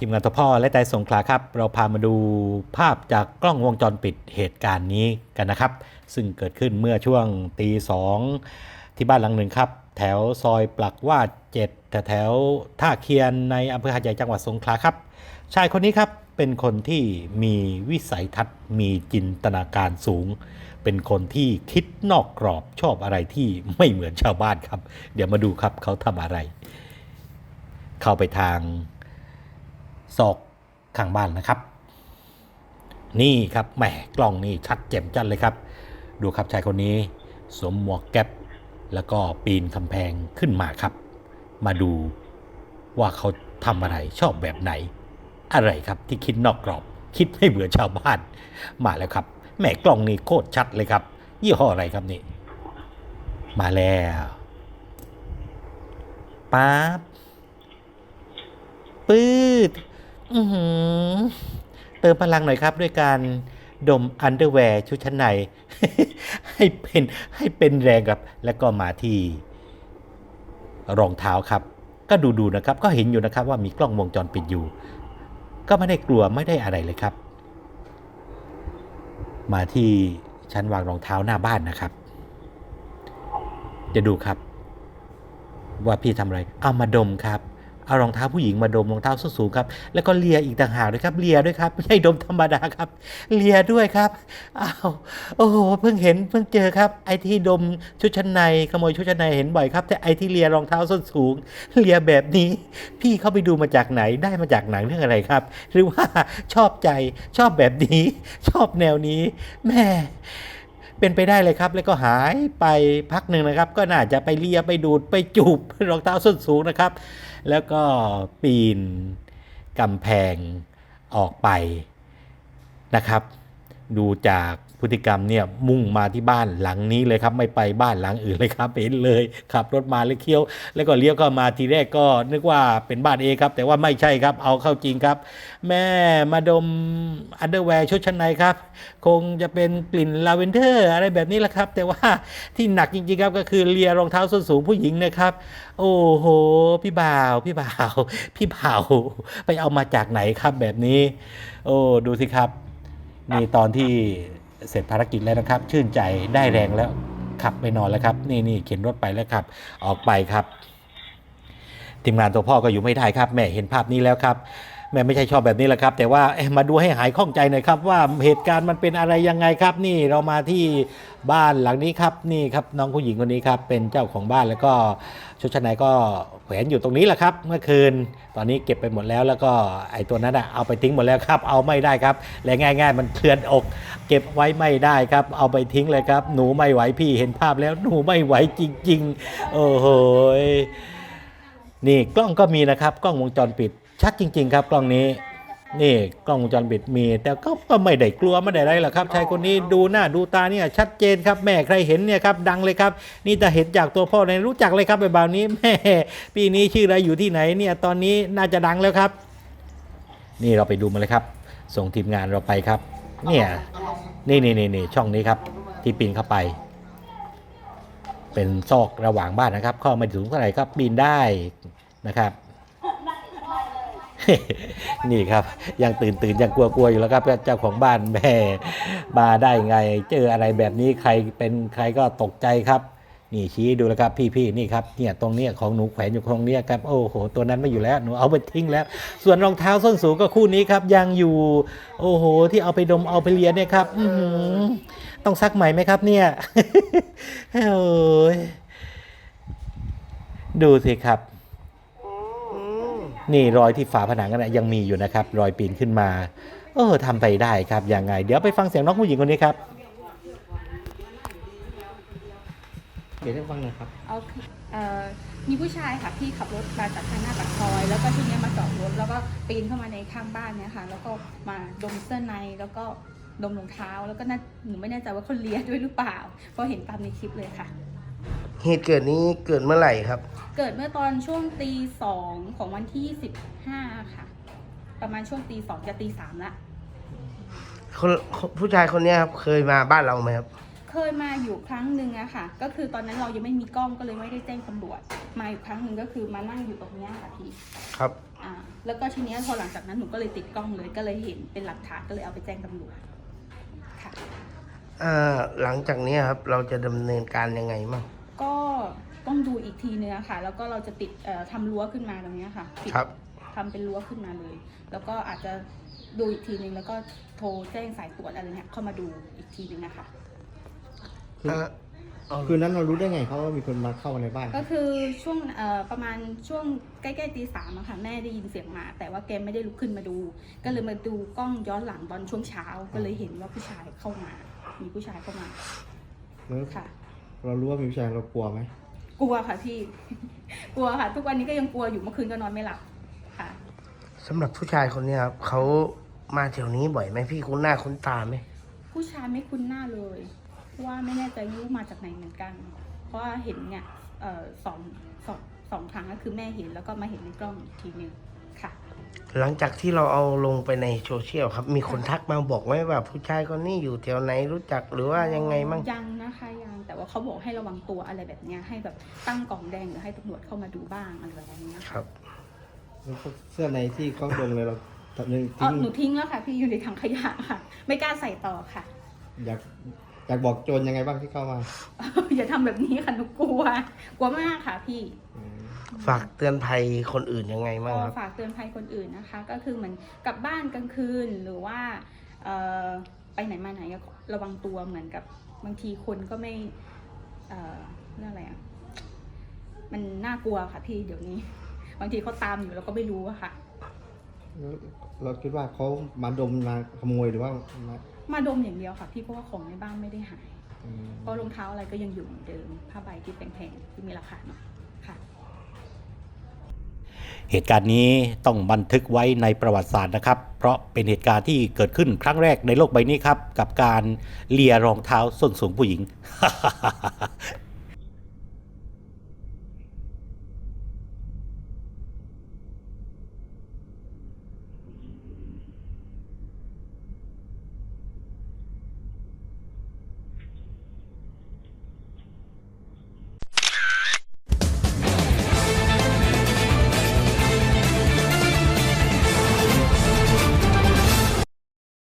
ทีมงานทพ่อและใจสงขลาครับ เราพามาดูภาพจากกล้องวงจรปิดเหตุการณ์นี้กันนะครับ ซึ่งเกิดขึ้นเมื่อช่วงตีสองที่บ้านหลังหนึ่งครับ แถวซอยปลักวาดเจ็ดแถวท่าเคียนในอำเภอหาดใหญ่จังหวัดสงขลาครับ ชายคนนี้ครับเป็นคนที่มีวิสัยทัศน์มีจินตนาการสูง เป็นคนที่คิดนอกกรอบชอบอะไรที่ไม่เหมือนชาวบ้านครับ เดี๋ยวมาดูครับเขาทำอะไร เข้าไปทาง ซอกข้างบ้านนะครับ นี่ครับแหมกล้องนี่ชัดเจ็มจัดเลยครับ ดูครับชายคนนี้สวมหมวกแก๊ปแล้วก็ปีนกำแพงขึ้นมาครับ มาดูว่าเขาทำอะไรชอบแบบไหน อะไรครับที่คิดนอกกรอบ คิดไม่เบื่อชาวบ้าน มาแล้วครับแหมกล้องนี่โคตรชัดเลยครับ ยี่ห้ออะไรครับนี่ มาแล้วป๊าบปืด อื้อหือเติมพลังหน่อยครับ ด้วยการดมอันเดอร์แวร์ชุดชั้นใน ให้เป็นให้เป็นแรงครับ แล้วก็มาที่รองเท้าครับ ก็ดูดูๆนะครับ ก็เห็นอยู่นะครับว่ามีกล้องวงจรปิดอยู่ ก็ไม่ได้กลัวไม่ได้อะไรเลยครับ มาที่ชั้นวางรองเท้าหน้าบ้านนะครับ จะดูครับ ว่าพี่ทำอะไรเอามาดมครับ เอารองเท้าผู้หญิงมาดมรองเท้าส้นสูงครับ แล้วก็เลียอีกต่างหากด้วยครับ เลียด้วยครับ ไม่ใช่ดมธรรมดาครับ เลียด้วยครับ อ้าว โอ้โห เพิ่งเห็น เพิ่งเจอครับ ไอ้ที่ดมชุดชั้นใน ขโมยชุดชั้นในเห็นบ่อยครับ แต่ไอ้ที่เลียรองเท้าส้นสูง เลียแบบนี้ พี่เข้าไปดูมาจากไหน ได้มาจากหนังเรื่องอะไรครับ หรือว่าชอบใจ ชอบแบบนี้ ชอบแนวนี้ แม่ เป็นไปได้เลยครับ แล้วก็หายไปพักหนึ่งนะครับ ก็น่าจะไปเลียไปดูดไปจูบรองเท้าส้นสูงนะครับ แล้วก็ปีนกำแพงออกไปนะครับ ดูจาก พฤติกรรมเนี่ยมุ่งมาที่บ้านหลังนี้เลยครับ ไม่ไปบ้านหลังอื่นเลยครับเห็นเลยขับรถมาเลยเคี้ยว แล้วก็เลี้ยวเข้ามาทีแรกก็นึกว่าเป็นบ้านเอครับ แต่ว่าไม่ใช่ครับเอาเข้าจริงครับ แม่มาดมอันเดอร์แวร์ชุดชั้นในครับ คงจะเป็นกลิ่นลาเวนเดอร์อะไรแบบนี้แหละครับ แต่ว่าที่หนักจริงๆครับก็คือเลียรองเท้าส้นสูงผู้หญิงนะครับ โอ้โห พี่บ่าว พี่บ่าว พี่บ่าว ไปเอามาจากไหนครับแบบนี้ โอ้ดูสิครับนี่ตอนที่ เสร็จภารกิจแล้วนะครับ ชื่นใจได้แรงแล้วขับไปนอนแล้วครับ นี่นี่เข็นรถไปแล้วครับ ออกไปครับ ทีมงานตัวพ่อก็อยู่ไม่ได้ครับ แม่เห็นภาพนี้แล้วครับ แม่ไม่ใช่ชอบแบบนี้แหละครับ แต่ว่ามาดูให้หายข้องใจหน่อยครับ ว่าเหตุการณ์มันเป็นอะไรยังไงครับ นี่เรามาที่บ้านหลังนี้ครับนี่ครับน้องผู้หญิงคนนี้ครับเป็นเจ้าของบ้านแล้วก็ชุดชั้นในก็แขวนอยู่ตรงนี้แหละครับ เมื่อคืนตอนนี้เก็บไปหมดแล้ว แล้วก็ไอ้ตัวนั้นอะเอาไปทิ้งหมดแล้วครับ เอาไม่ได้ครับและง่าย ๆ มันเคลื่อนอก เก็บไว้ไม่ได้ครับ เอาไปทิ้งเลยครับ หนูไม่ไหวพี่เห็นภาพแล้วหนูไม่ไหวจริง ๆ โอ้โหนี่กล้องก็มีนะครับ กล้องวงจรปิด ชัดจริง ๆ ครับกล้องนี้ นี่กล้องวงจรปิดมี แต่ก็ไม่ได้กลัวไม่ได้อะไรหรอกครับชายคนนี้ดูหน้าดูตาเนี่ยชัดเจนครับแม่ใครเห็นเนี่ยครับดังเลยครับ นี่แต่เห็นจากตัวพ่อเนี่ยรู้จักเลยครับแบบนี้แม่ปีนี้ชื่ออะไรอยู่ที่ไหนเนี่ยตอนนี้น่าจะดังแล้วครับ นี่เราไปดูมาเลยครับ ส่งทีมงานเราไปครับ เนี่ยนี่นี่นี่นี่ช่องนี้ครับ ที่ปีนเข้าไป เป็นซอกระหว่างบ้านนะครับ เข้าไม่ถึงเท่าไหร่ครับปีนได้นะครับ นี่ครับ ยังตื่นตื่นยังกลัวกลัวอยู่แล้วครับเจ้าของบ้านแม่มาได้ไง เจออะไรแบบนี้ใครเป็นใครก็ตกใจครับ นี่ชี้ดูแล้วครับพี่ๆนี่ครับเนี่ยตรงเนี้ยของหนูแขวนอยู่ตรงเนี้ยครับโอ้โหตัวนั้นไม่อยู่แล้วหนูเอาไปทิ้งแล้ว ส่วนรองเท้าส้นสูงก็คู่นี้ครับ ยังอยู่ โอ้โห ที่เอาไปดมเอาไปเลียนเนี่ยครับต้องซักใหม่ไหมครับเนี่ยโอ้ยดูสิครับ นี่รอยที่ฝาผนังกันนะยังมีอยู่นะครับ รอยปีนขึ้นมา เออทำไปได้ครับยังไง เดี๋ยวไปฟังเสียงน้องผู้หญิงคนนี้ครับเดี๋ยวให้ฟังหน่อยครับเอาเอ่อมีผู้ชายค่ะที่ขับรถมาจากทางหน้าปากซอย แล้วก็ที่เนี้ยมาจอดรถแล้วก็ปีนเข้ามาในข้างบ้านเนี่ยค่ะ แล้วก็มาดมเสื้อในแล้วก็ดมรองเท้า แล้วก็น่าหนูไม่แน่ใจว่าเขาเลียด้วยหรือเปล่าเพราะเห็นตามในคลิปเลยค่ะ เหตุเกิดนี้เกิดเมื่อไหร่ครับ เกิดเมื่อตอนช่วงตีสองของวันที่สิบห้าค่ะ ประมาณช่วงตีสองจะตีสามละ คนผู้ชายคนเนี้ยครับเคยมาบ้านเราไหมครับ เคยมาอยู่ครั้งหนึ่งอะค่ะ ก็คือตอนนั้นเรายังไม่มีกล้องก็เลยไม่ได้แจ้งตำรวจ มาอยู่ครั้งหนึ่งก็คือมานั่งอยู่ตรงเนี้ยค่ะพี่ครับอ่าแล้วก็ทีเนี้ยพอหลังจากนั้นหนูก็เลยติดกล้องเลยก็เลยเห็นเป็นหลักฐานก็เลยเอาไปแจ้งตำรวจค่ะ อ่าหลังจากนี้ครับ เราจะดำเนินการยังไงมั่ง ก็ต้องดูอีกทีเนื้อะค่ะ แล้วก็เราจะติดเอ่อทำรั้วขึ้นมาตรงเนี้ยค่ะปิดครับ ทำเป็นรั้วขึ้นมาเลย แล้วก็อาจจะดูอีกทีนึงแล้วก็โทรแจ้งสายตรวจอะไรเนี่ยเข้ามาดูอีกทีนึงนะคะ คืออ่าเอาคืนนั้นเรารู้ได้ไงเขาว่ามีคนมาเข้ามาในบ้าน ก็คือช่วงเอ่อประมาณช่วงใกล้ๆตีสามอะค่ะแม่ได้ยินเสียงหมา แต่ว่าแกไม่ได้ลุกขึ้นมาดู ก็เลยมาดูกล้องย้อนหลังตอนช่วงเช้าก็เลยเห็นว่าผู้ชายเข้ามา มีผู้ชายเข้ามาแล้วค่ะ เรารู้ว่ามีผู้ชายเรากลัวไหมกลัวค่ะพี่ กลัวค่ะ ทุกวันนี้ก็ยังกลัวอยู่เมื่อคืนก็นอนไม่หลับค่ะ สำหรับผู้ชายคนเนี้ยครับเขามาแถวนี้บ่อยไหมพี่คุ้นหน้าคุ้นตาไหมผู้ชายไม่คุ้นหน้าเลยเพราะว่าไม่แน่ใจว่ามาจากไหนเหมือนกัน เพราะว่าเห็นเนี่ยเอ่อสองสองสองครั้งก็คือแม่เห็นแล้วก็มาเห็นในกล้องอีกทีหนึ่งค่ะ หลังจากที่เราเอาลงไปในโซเชียลครับ มีคนทักมาบอกไหมว่าผู้ชายคนนี้อยู่แถวไหนรู้จักหรือว่ายังไงมั่งยังนะคะยัง แต่ว่าเขาบอกให้ระวังตัวอะไรแบบเนี้ยให้แบบตั้งกล่องแดงหรือให้ตำรวจเข้ามาดูบ้างอะไรแบบนี้นะคคะรับแล้วพวกเสื้อในที่เขาดมเลยเราตัดหนึ่งอ๋อทิ้งหนูทิ้งแล้วค่ะ พี่อยู่ในถังขยะค่ะ ไม่กล้าใส่ต่อค่ะ อยากอยากบอกโจรยังไงบ้างที่เข้ามาอย่าทำแบบนี้ค่ะหนูกลัว กลัวมากค่ะพี่ อืมฝากเตือนภัยคนอื่นยังไงมั่งก็ครับฝากเตือนภัยคนอื่นนะคะ ก็คือเหมือนกลับบ้านกลางคืนหรือว่าเอ่อ ไปไหนมาไหนก็ระวังตัวเหมือนกับบางทีคนก็ไม่เอ่อเรื่องอะไรอะมันน่ากลัวค่ะพี่เดี๋ยวนี้ บางทีเขาตามอยู่เราก็ไม่รู้อะค่ะแล้วเราคิดว่าเขามาดมมาขโมยหรือว่ามามาดมอย่างเดียวค่ะ พี่เพราะว่าของในบ้านไม่ได้หายอืม เพราะรองเท้าอะไรก็ยังอยู่เหมือนเดิมผ้าใบที่แพงๆที่มีราคาหน่อยค่ะ เหตุการณ์นี้ต้องบันทึกไว้ในประวัติศาสตร์นะครับ เพราะเป็นเหตุการณ์ที่เกิดขึ้นครั้งแรกในโลกใบนี้ครับ กับการเลียรองเท้าส้นสูงผู้หญิง